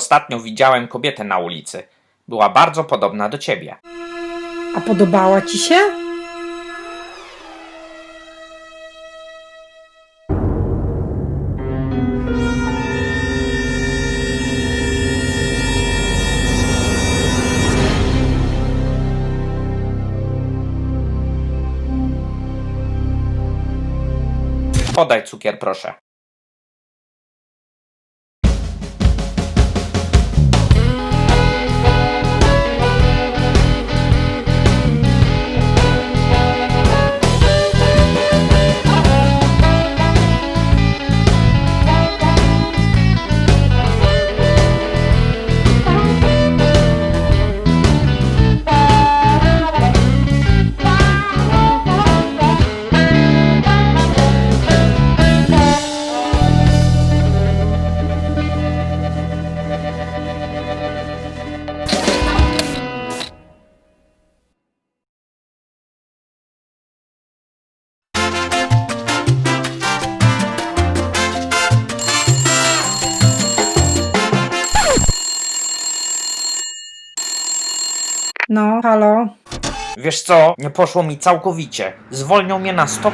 Ostatnio widziałem kobietę na ulicy. Była bardzo podobna do ciebie. A podobała ci się? Podaj cukier, proszę. No, halo? Wiesz co? Nie poszło mi całkowicie. Zwolnią mnie na 100%.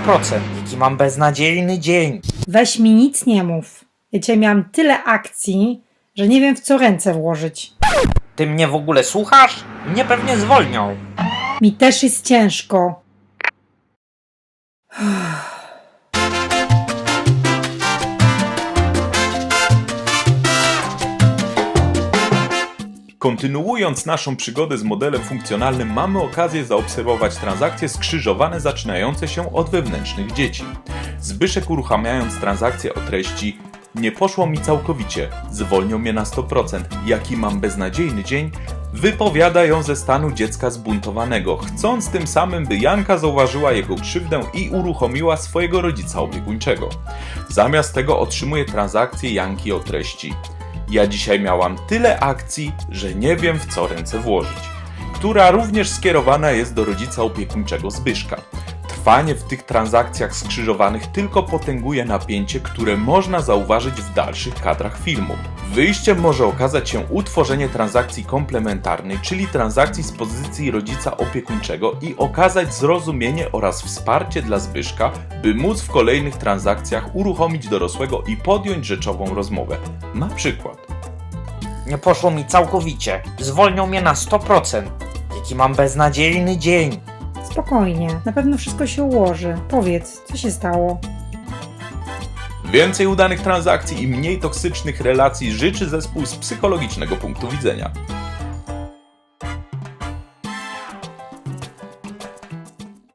Jaki mam beznadziejny dzień. Weź mi nic nie mów. Ja cię miałam tyle akcji, że nie wiem w co ręce włożyć. Ty mnie w ogóle słuchasz? Mnie pewnie zwolnią. Mi też jest ciężko. Kontynuując naszą przygodę z modelem funkcjonalnym, mamy okazję zaobserwować transakcje skrzyżowane zaczynające się od wewnętrznych dzieci. Zbyszek uruchamiając transakcję o treści nie poszło mi całkowicie, zwolnią mnie na 100%, jaki mam beznadziejny dzień, wypowiada ją ze stanu dziecka zbuntowanego, chcąc tym samym, by Janka zauważyła jego krzywdę i uruchomiła swojego rodzica opiekuńczego. Zamiast tego otrzymuje transakcję Janki o treści. Ja dzisiaj miałam tyle akcji, że nie wiem w co ręce włożyć. Która również skierowana jest do rodzica opiekuńczego Zbyszka. Trwanie w tych transakcjach skrzyżowanych tylko potęguje napięcie, które można zauważyć w dalszych kadrach filmu. Wyjściem może okazać się utworzenie transakcji komplementarnej, czyli transakcji z pozycji rodzica opiekuńczego i okazać zrozumienie oraz wsparcie dla Zbyszka, by móc w kolejnych transakcjach uruchomić dorosłego i podjąć rzeczową rozmowę. Na przykład. Nie poszło mi całkowicie. Zwolnią mnie na 100%. Jaki mam beznadziejny dzień. Spokojnie, na pewno wszystko się ułoży. Powiedz, co się stało? Więcej udanych transakcji i mniej toksycznych relacji życzy zespół z psychologicznego punktu widzenia.